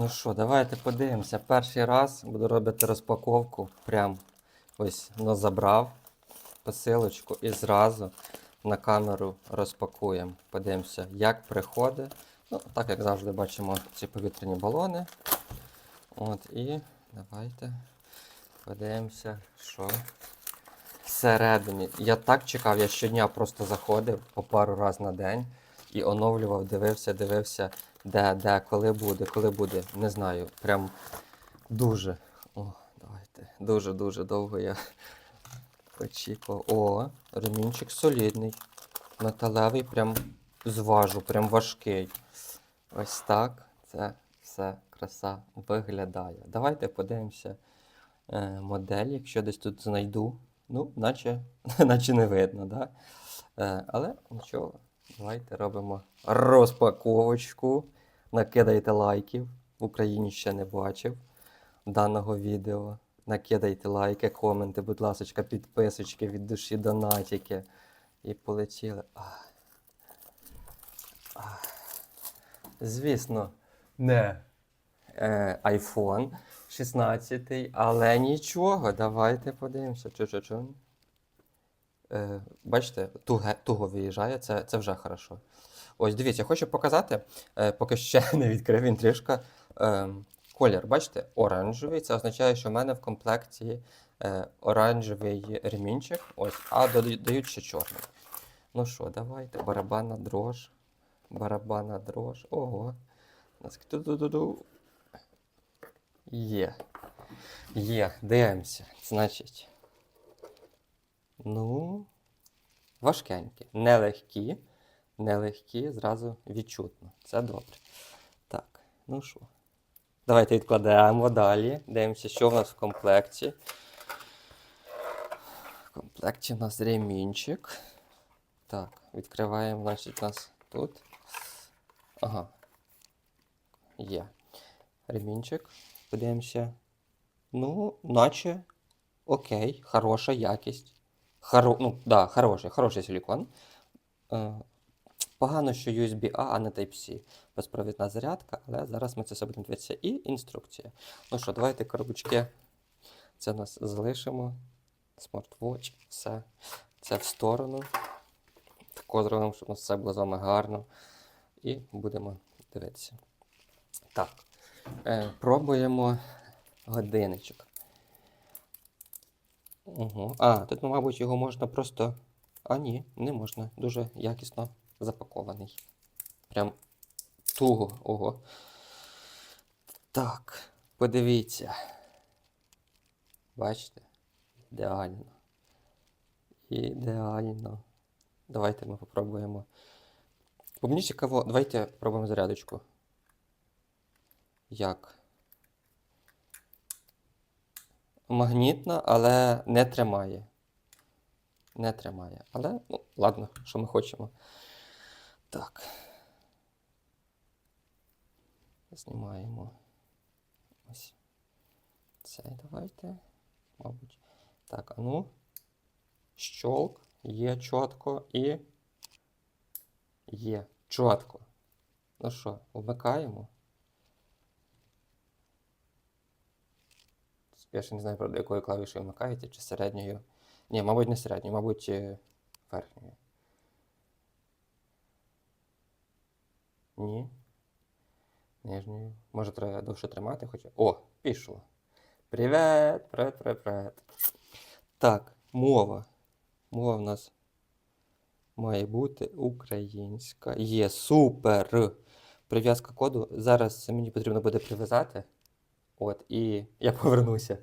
Ну що, давайте подивимося. Перший раз буду робити розпаковку. Прям ось ну, забрав посилочку і зразу на камеру розпакуємо. Подивимося, як приходить. Ну, так як завжди бачимо ці повітряні балони. От і давайте подивимося, що всередині. Я так чекав, я щодня просто заходив по пару разів на день і оновлював, дивився, дивився, де, де, коли буде, коли буде. Не знаю. Прям дуже. О, давайте. Дуже-дуже довго я очікував. О, ремінчик солідний. Металевий, прям зважу, прям важкий. Ось так. Це все краса виглядає. Давайте подивимося е, модель, якщо десь тут знайду. Ну, наче, наче не видно, да? Е, але нічого, давайте робимо розпаковочку. Накидайте лайків. В Україні ще не бачив даного відео. Накидайте лайки, коменти, будь ласка, підписочки від душі, донатики. І полетіли. Ах. Ах. Звісно, не е, iPhone 16, але нічого, давайте подивимося. Чу-чу-чу. Е, бачите, туге, туго виїжджає, це, це вже хорошо. Ось дивіться, хочу показати, е, поки ще не відкрив він трішки. Е, колір, бачите, оранжевий. Це означає, що в мене в комплекті е, оранжевий ремінчик, ось, а дода- дають ще чорний. Ну що, давайте, барабанна дрож. Барабанна дрож. Ого. Є. Є, дивимося. Значить. Ну, важкенькі. Нелегкі. Нелегкі, зразу відчутно. Це добре. Так, ну що. Давайте відкладемо далі. Дивимося, що в нас в комплекті. В комплекті у нас ремінчик. Так, відкриваємо, значить, у нас тут. Ага. Є. Ремінчик. Подивимося. Ну, наче окей, хороша якість. Хоро... Ну, да, хороший, хороший силікон. Е, Погано, що USB-A, а не Type-C. Безпровідна зарядка, але зараз ми це все будемо дивитися. І інструкція. Ну що, давайте коробочки. Це у нас залишимо. Смарт-вотч, все. Це в сторону. Тако зробимо, щоб у нас все було з вами гарно. І будемо дивитися. Так. Е, пробуємо годинничок. Угу. А, тут, ну, мабуть, його можна просто. А, ні, не можна. Дуже якісно запакований. Прям туго. Ого. Так, подивіться. Бачите? Ідеально. Ідеально. Давайте ми попробуємо. Бо мені цікаво, давайте пробуємо зарядочку. Як? Магнітна, але не тримає. Не тримає. Але, ну, ладно, що ми хочемо. Так. Знімаємо. Ось. Це давайте. Мабуть. Так, а ну. Щолк. Є чітко і. Є. Чітко. Ну що, вмикаємо. Я ще не знаю, правда, якою клавішою вмикаєте, чи середньою. Ні, мабуть, не середньою, мабуть, е, верхньою. Ні. Нижньою. Може, треба довше тримати, хоча. О, пішло. Привет! Привет, привет, привет. Так, мова. Мова в нас має бути українська. Є супер! Прив'язка коду. Зараз мені потрібно буде прив'язати. От, і я повернуся.